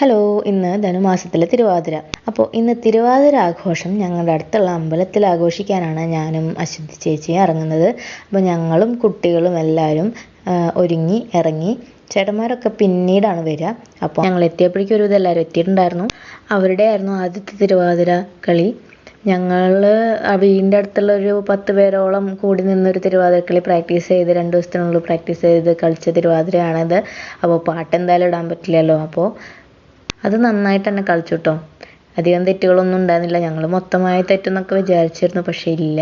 Hello ഇന്ന് ധനുമാസത്തിലെ തിരുവാതിര. അപ്പോൾ ഇന്ന് തിരുവാതിര ആഘോഷം ഞങ്ങളുടെ അടുത്തുള്ള അമ്പലത്തിൽ ആഘോഷിക്കാനാണ് ഞാനും അശ്വതി ചേച്ചിയും ഇറങ്ങുന്നത്. അപ്പോൾ ഞങ്ങളും കുട്ടികളും എല്ലാവരും ഒരുങ്ങി ഇറങ്ങി ചേട്ടന്മാരൊക്കെ പിന്നീടാണ് വരിക. അപ്പോൾ ഞങ്ങൾ എത്തിയപ്പോഴേക്കും ഒരു ഇതെല്ലാവരും എത്തിയിട്ടുണ്ടായിരുന്നു. അവരുടെ ആയിരുന്നു ആദ്യത്തെ തിരുവാതിര കളി. ഞങ്ങൾ വീടിന്റെ അടുത്തുള്ള ഒരു പത്ത് പേരോളം കൂടി നിന്നൊരു തിരുവാതിരക്കളി പ്രാക്ടീസ് ചെയ്ത് രണ്ട് ദിവസത്തിനുള്ളിൽ പ്രാക്ടീസ് ചെയ്ത് കളിച്ച തിരുവാതിരയാണിത്. അപ്പോൾ പാട്ട് എന്തായാലും ഇടാൻ പറ്റില്ലല്ലോ. അപ്പോൾ അത് നന്നായിട്ട് തന്നെ കളിച്ചു കേട്ടോ അധികം തെറ്റുകളൊന്നും ഉണ്ടായിരുന്നില്ല. ഞങ്ങൾ മൊത്തമായി തെറ്റെന്നൊക്കെ വിചാരിച്ചിരുന്നു പക്ഷേ ഇല്ല.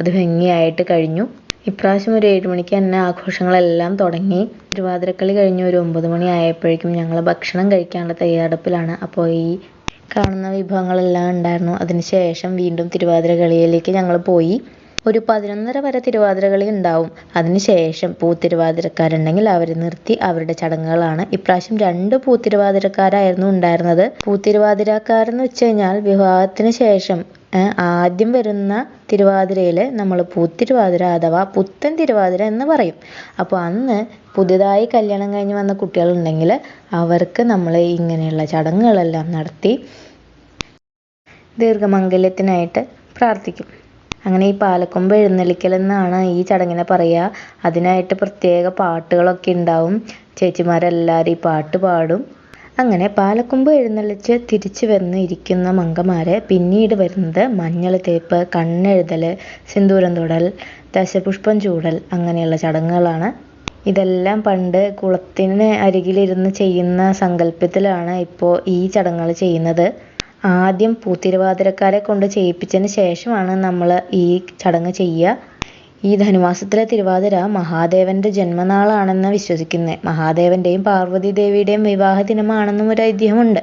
അത് ഭംഗിയായിട്ട് കഴിഞ്ഞു. ഇപ്രാവശ്യം ഒരു ഏഴ് മണിക്ക് തന്നെ ആഘോഷങ്ങളെല്ലാം തുടങ്ങി. തിരുവാതിരക്കളി കഴിഞ്ഞ് ഒരു ഒമ്പത് മണി ആയപ്പോഴേക്കും ഞങ്ങൾ ഭക്ഷണം കഴിക്കാനുള്ള തയ്യാറെടുപ്പിലാണ്. അപ്പോൾ ഈ കാണുന്ന വിഭവങ്ങളെല്ലാം ഉണ്ടായിരുന്നു. അതിനുശേഷം വീണ്ടും തിരുവാതിര കളിയിലേക്ക് ഞങ്ങൾ പോയി. ഒരു പതിനൊന്നര വരെ തിരുവാതിര കളി ഉണ്ടാവും അതിനുശേഷം പൂത്തിരുവാതിരക്കാരുണ്ടെങ്കിൽ അവരെ നിർത്തി അവരുടെ ചടങ്ങുകളാണ്. ഇപ്രാവശ്യം രണ്ട് പൂത്തിരുവാതിരക്കാരായിരുന്നു ഉണ്ടായിരുന്നത്. പൂത്തിരുവാതിരക്കാരെന്ന് വെച്ച് കഴിഞ്ഞാൽ വിവാഹത്തിന് ശേഷം ആദ്യം വരുന്ന തിരുവാതിരയിൽ നമ്മൾ പൂത്തിരുവാതിര അഥവാ പുത്തൻ തിരുവാതിര എന്ന് പറയും. അപ്പോൾ അന്ന് പുതുതായി കല്യാണം കഴിഞ്ഞ് വന്ന കുട്ടികളുണ്ടെങ്കിൽ അവർക്ക് നമ്മൾ ഇങ്ങനെയുള്ള ചടങ്ങുകളെല്ലാം നടത്തി ദീർഘമംഗല്യത്തിനായിട്ട് പ്രാർത്ഥിക്കും. അങ്ങനെ ഈ പാലക്കൊമ്പ് എഴുന്നള്ളിക്കൽ എന്നാണ് ഈ ചടങ്ങിനെ പറയുക അതിനായിട്ട് പ്രത്യേക പാട്ടുകളൊക്കെ ഉണ്ടാവും. ചേച്ചിമാരെല്ലാവരും ഈ പാട്ട് പാടും. അങ്ങനെ പാലക്കൊമ്പ് എഴുന്നള്ളിച്ച് തിരിച്ചു വന്ന് ഇരിക്കുന്ന മങ്കമാരെ പിന്നീട് വരുന്നത് മഞ്ഞൾ തേപ്പ് കണ്ണെഴുതൽ സിന്ദൂരം തൊടൽ ദശപുഷ്പം ചൂടൽ അങ്ങനെയുള്ള ചടങ്ങുകളാണ്. ഇതെല്ലാം പണ്ട് കുളത്തിന് അരികിലിരുന്ന് ചെയ്യുന്ന സങ്കല്പത്തിലാണ് ഇപ്പോൾ ഈ ചടങ്ങുകൾ ചെയ്യുന്നത്. ആദ്യം പൂത്തിരുവാതിരക്കാരെ കൊണ്ട് ചെയ്യിപ്പിച്ചതിന് ശേഷമാണ് നമ്മൾ ഈ ചടങ്ങ് ചെയ്യുക. ഈ ധനുമാസത്തിലെ തിരുവാതിര മഹാദേവന്റെ ജന്മനാളാണെന്ന് വിശ്വസിക്കുന്നത് മഹാദേവന്റെയും പാർവതി ദേവിയുടെയും വിവാഹ ദിനമാണെന്നും ഒരു ഐതിഹ്യമുണ്ട്.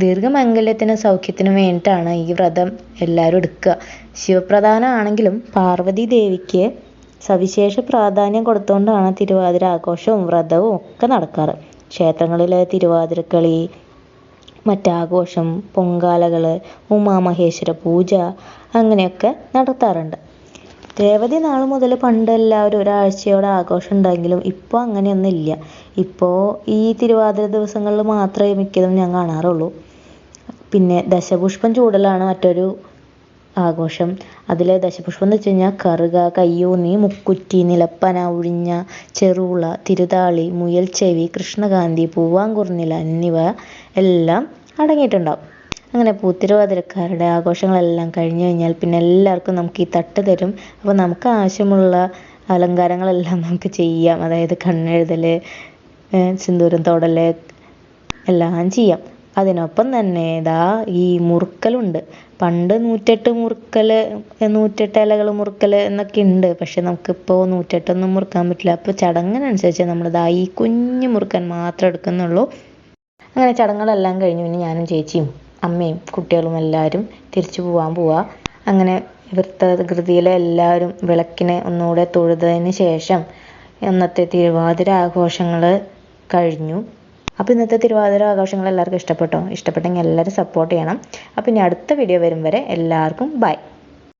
ദീർഘമംഗല്യത്തിനും സൗഖ്യത്തിനും വേണ്ടിയിട്ടാണ് ഈ വ്രതം എല്ലാവരും എടുക്കുക. ശിവപ്രധാനമാണെങ്കിലും പാർവതി ദേവിക്ക് സവിശേഷ പ്രാധാന്യം കൊടുത്തുകൊണ്ടാണ് തിരുവാതിര ആഘോഷവും വ്രതവും ഒക്കെ നടക്കാറ്. ക്ഷേത്രങ്ങളിലെ തിരുവാതിരക്കളി മറ്റാഘോഷം പൊങ്കാലകൾ ഉമാമഹേശ്വര പൂജ അങ്ങനെയൊക്കെ നടത്താറുണ്ട്. രേവതി നാൾ മുതൽ പണ്ട് എല്ലാവരും ഒരാഴ്ചയോടെ ആഘോഷം ഉണ്ടെങ്കിലും ഇപ്പോൾ അങ്ങനെയൊന്നുമില്ല ഇപ്പോൾ ഈ തിരുവാതിര ദിവസങ്ങളിൽ മാത്രമേ മിക്കതും ഞാൻ കാണാറുള്ളൂ. പിന്നെ ദശപുഷ്പം ചൂടലാണ് മറ്റൊരു ആഘോഷം. അതിലെ ദശപുഷ്പം എന്ന് വെച്ച് കഴിഞ്ഞാൽ കറുക കയ്യൂന്നി മുക്കുറ്റി നിലപ്പന ഉഴിഞ്ഞ ചെറുള തിരുതാളി മുയൽച്ചെവി കൃഷ്ണകാന്തി പൂവാങ്കുറുനില എന്നിവ എല്ലാം അടങ്ങിയിട്ടുണ്ടാവും. അങ്ങനെ പൂത്തിരുവാതിരക്കാരുടെ ആഘോഷങ്ങളെല്ലാം കഴിഞ്ഞു കഴിഞ്ഞാൽ പിന്നെ എല്ലാവർക്കും നമുക്ക് ഈ തട്ട് തരും. അപ്പോൾ നമുക്ക് ആവശ്യമുള്ള അലങ്കാരങ്ങളെല്ലാം നമുക്ക് ചെയ്യാം. അതായത് കണ്ണെഴുതൽ സിന്ദൂരം തൊടൽ എല്ലാം ചെയ്യാം. അതിനൊപ്പം തന്നെ ഇതാ ഈ മുറുക്കലുണ്ട്. പണ്ട് നൂറ്റെട്ട് മുറുക്കൽ നൂറ്റെട്ട് ഇലകൾ മുറുക്കൽ എന്നൊക്കെ ഉണ്ട്. പക്ഷെ നമുക്കിപ്പോൾ നൂറ്റെട്ടൊന്നും മുറുക്കാൻ പറ്റില്ല. അപ്പോൾ ചടങ്ങിനനുസരിച്ച് നമ്മളിതാ ഈ കുഞ്ഞു മുറുക്കൻ മാത്രം എടുക്കുന്നുള്ളൂ. അങ്ങനെ ചടങ്ങുകളെല്ലാം കഴിഞ്ഞു. പിന്നെ ഞാനും ചേച്ചിയും അമ്മയും കുട്ടികളും എല്ലാവരും തിരിച്ചു പോവാൻ പോവാ. അങ്ങനെ വൃത്തകൃതിയിലെ എല്ലാവരും വിളക്കിനെ ഒന്നുകൂടെ തൊഴുതതിന് ശേഷം അന്നത്തെ തിരുവാതിര ആഘോഷങ്ങൾ കഴിഞ്ഞു. അപ്പോൾ ഇന്നത്തെ തിരുവാതിര ആഘോഷങ്ങൾ എല്ലാവർക്കും ഇഷ്ടപ്പെട്ടോ? ഇഷ്ടപ്പെട്ടെങ്കിൽ എല്ലാവരും സപ്പോർട്ട് ചെയ്യണം. അപ്പോൾ ഇനി അടുത്ത വീഡിയോ വരും വരെ എല്ലാവർക്കും ബൈ